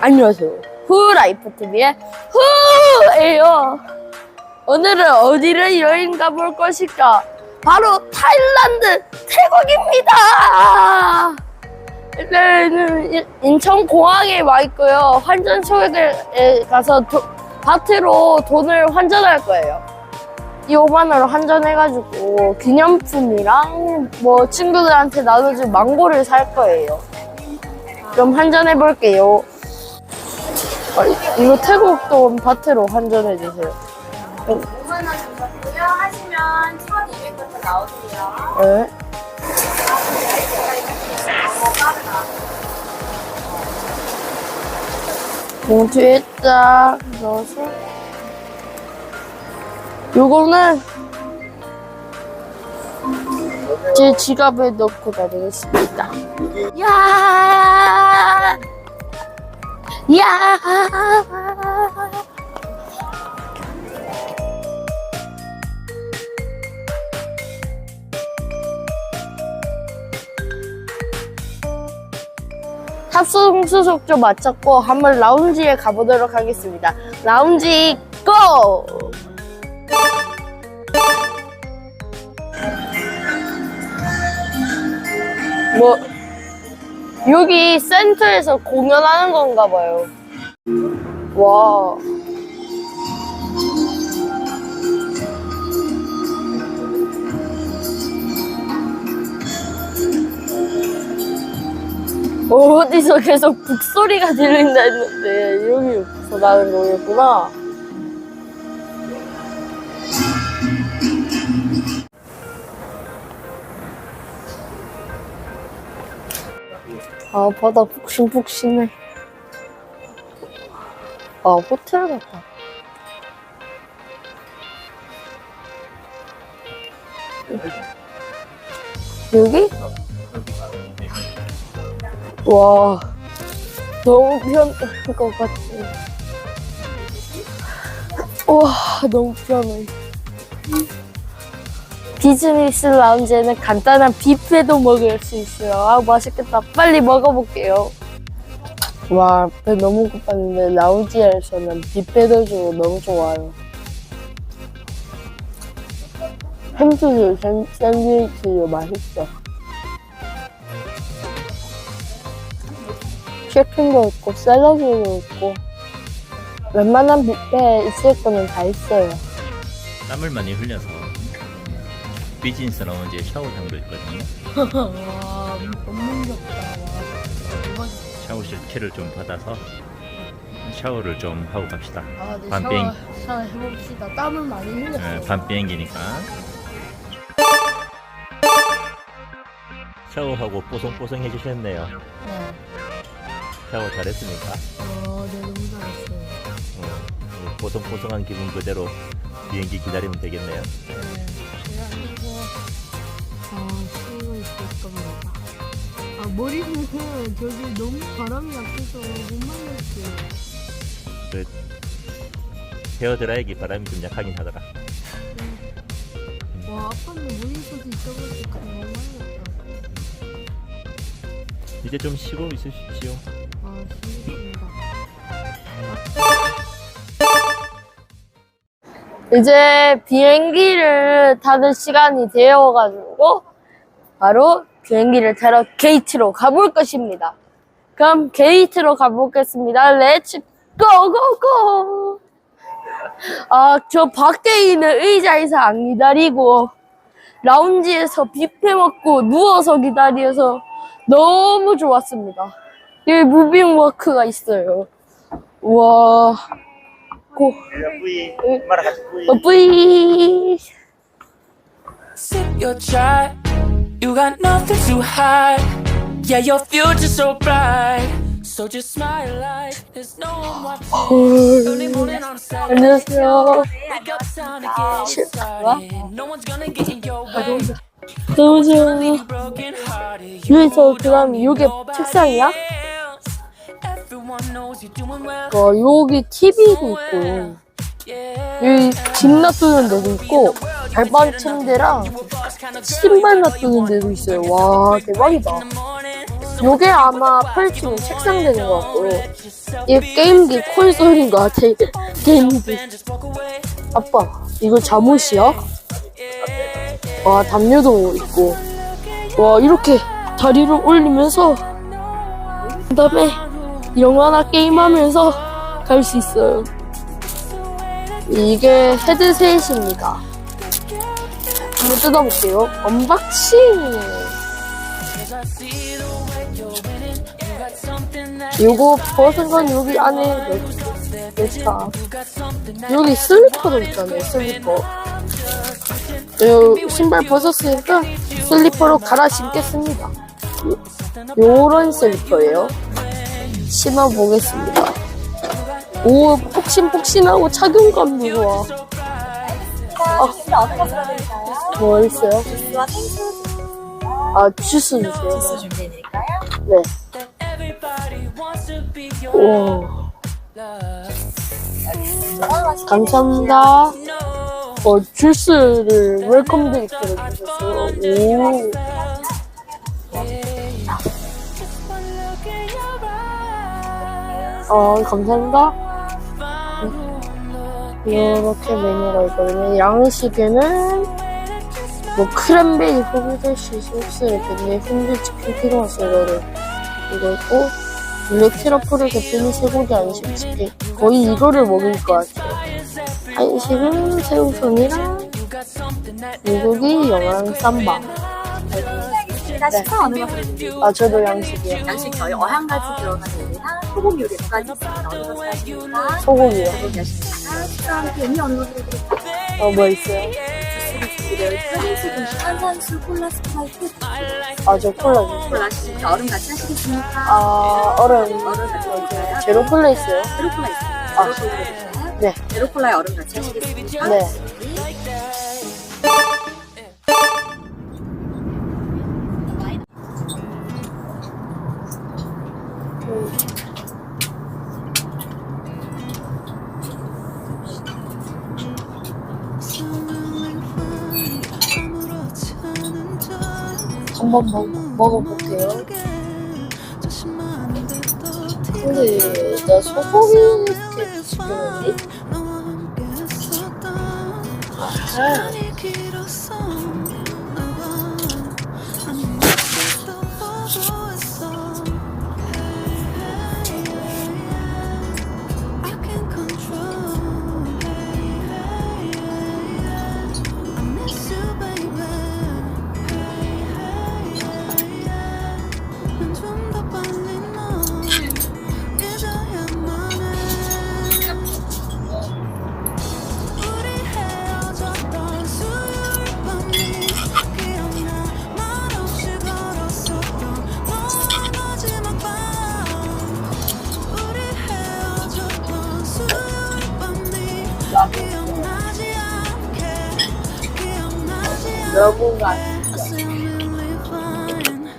안녕하세요. 후라이프 TV의 후예요. 오늘은 어디를 여행 가볼 것일까? 바로 타일란드 태국입니다. 일단은 인- 인천 공항에 와 있고요. 환전소에 가서 도- 바트로 돈을 환전할 거예요. 이 5만 원을 환전해가지고 기념품이랑 뭐 친구들한테 나눠줄 망고를 살 거예요. 그럼 환전해 볼게요. 아, 이거 태국 돈 바트로 환전해 주세요. 5만 원이고요. 하시면 1,200부터 나오세요. 네. 봉투에 딱 넣어서 요거는 제 지갑에 넣고 다니겠습니다. 야! 야! 탑승 수속 좀 마쳤고 한번 라운지에 가보도록 하겠습니다. 라운지 고! 뭐 여기 센터에서 공연하는 건가 봐요. 와. 어디서 계속 북소리가 들린다 했는데 여기서 나는 거였구나. 아 바다 푹신푹신해. 아 호텔 같다. 여기? 와 너무 편할 것 같아. 와 너무 편해. 비즈니스 라운지에는 간단한 뷔페도 먹을 수 있어요. 아 맛있겠다. 빨리 먹어볼게요. 와, 배 너무 고팠는데 라운지에서는 뷔페도 주고 너무 좋아요. 햄스도 샌, 샌드위치도 맛있어. 치킨도 있고 샐러드도 있고 웬만한 뷔페에 있을 거는 다 있어요. 땀을 많이 흘려서 비즈니스 라운지에 샤워장도 있거든요. 와, 너무 귀엽다. 샤워실 키를 좀 받아서 샤워를 좀 하고 갑시다. 아, 네, 밤 샤워, 비행- 샤워 해봅시다. 땀을 많이 흘렸어요. 네, 밤 비행기니까 샤워하고 뽀송뽀송 해 주셨네요. 네. 샤워 잘했습니까? 어, 네, 너무 잘했어요. 어, 이 뽀송뽀송한 기분 그대로 비행기 기다리면 되겠네요. 네. 그래가지고, 아, 쉬고 있을 겁니다. 아, 머리는 저기 너무 바람이 약해서 못 말렸어요. 그 헤어 드라이기 바람이 좀 약하긴 하더라. 와, 아빠는 머리까지 있어가지고 너무 말렸다. 이제 좀 쉬고 있으십시오. 아, 신기합니다. 이제 비행기를 타는 시간이 되어가지고 바로 비행기를 타러 게이트로 가볼 것입니다. 그럼 게이트로 가보겠습니다. 렛츠 고고고! 아, 저 밖에 있는 의자에서 안 기다리고 라운지에서 뷔페 먹고 누워서 기다려서 너무 좋았습니다. 여기 무빙 워크가 있어요. 와, 고, 어, 뿌이. Sip your chai. You got nothing to hide. Yeah, your future's so bright. So just smile like there's no one watching. Early morning on a Saturday. 안녕하세요. Wake up time to get started. No one's gonna get in your way. 너무 좋아. 여기서 그다음 이게 책상이야? 와, 여기 TV도 있고. 여기 집 놔두는 데도 있고, 발판 침대랑 신발 놔두는 데도 있어요. 와 대박이다. 요게 아마 펼치면 책상 되는 것 같고요. 이 게임기 콘솔인 것 같아. 게임기. 아빠 이거 잠옷이야? 와 담요도 있고. 와 이렇게 다리를 올리면서 그 다음에 영화나 게임하면서 갈 수 있어요. 이게 헤드셋입니다. 한번 뜯어볼게요. 언박싱. 요거 벗은 건 여기 안에 몇, 몇차 여기 슬리퍼도 있잖아요. 슬리퍼. 요 신발 벗었으니까 슬리퍼로 갈아 신겠습니다. 요- 요런 슬리퍼예요. 신어 보겠습니다. 오, 폭신폭신하고 착용감도 좋아. 아? 뭐 있어요? 아, 주스 주세요. 주스 준비해드릴까요? 네. 오, 감사합니다. 어, 주스를 웰컴 드립으로 주셨어요. 오. 어, 감사합니다. 이렇게 메뉴가 있거든요. 양식에는 뭐 크랜베리 후비대시 소스를 굉장히 훈제 치킨 샐러드 이거 있고 블랙 트러플을 대표는 쇠고기 안식 치킨 거의 이거를 먹을 것 같아요. 한식은 새우선이랑 물고기 영양 쌈밥. 일단 식사 어느 거? 아 저도 양식이요. 양식 저희 어향가지 들어간 요리랑 소고기 요리 두 가지 있습니다. 거 좋아하십니까? 소고기요. 소고기? 식사 어느 거 드릴까요? 어뭐 있어요? 탄산수, 콜라, 스프라이트, 아저 콜라. 콜라 얼음 같이 하시겠습니까? 아 얼음 얼음 같이 드릴까요? 제로 콜라 있어요? 제로 콜라 있습니다. 아. 제로 콜라 드릴까요? 네. 제로 콜라에 얼음 같이 하시겠습니까? 네. 한번 먹, 먹어볼게요. 근데 나 소고기 스테이크 시켰는데? 아, 좀 여러분 가 Assumingly fine.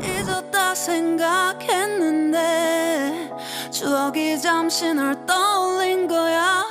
잊었다 생각했는데 추억이 잠시 널 떠올린 거야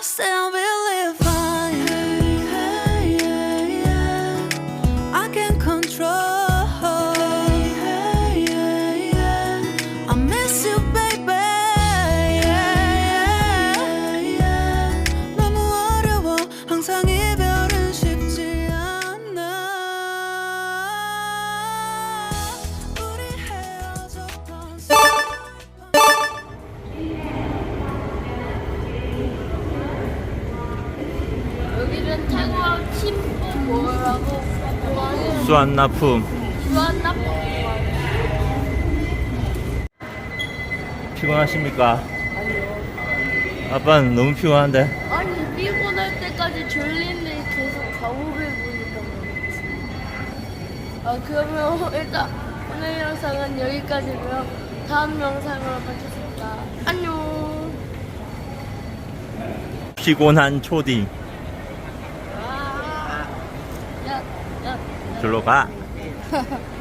주한나 피곤하십니까? 아빠는 너무 피곤한데 아니 피곤할 때까지 졸린데 계속 가오를 보니까. 아 그러면 일단 오늘 영상은 여기까지고요. 다음 영상으로 뵙겠습니다. 안녕. 피곤한 초딩 절로 가